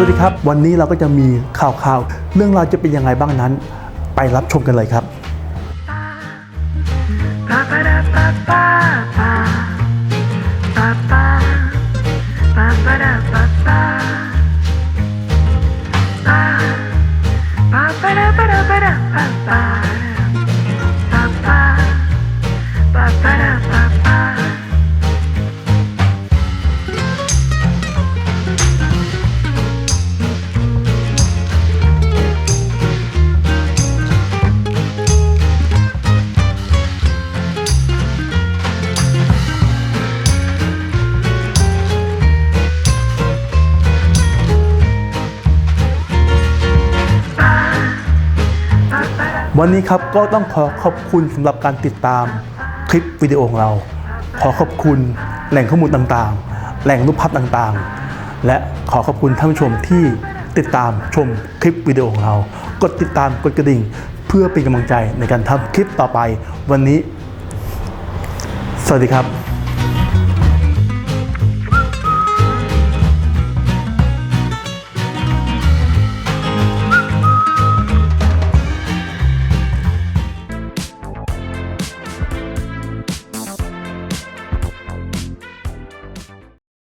วัสดีครับ วันนี้เราก็จะมีข่าวข่าวๆเรื่องราวจะเป็นยังไงบ้างนั้น ไปรับชมกันเลยครับ Pa pa da pa วันนี้ครับก็ต้องขอขอบคุณสำหรับการติดตามคลิปวิดีโอของเรา ขอขอบคุณแหล่งข้อมูลต่างๆ แหล่งรูปภาพต่างๆ และขอขอบคุณท่านผู้ชมที่ติดตามชมคลิปวิดีโอของเรา กดติดตามกดกระดิ่ง เพื่อเป็นกำลังใจในการทำคลิปต่อไป วันนี้ สวัสดีครับ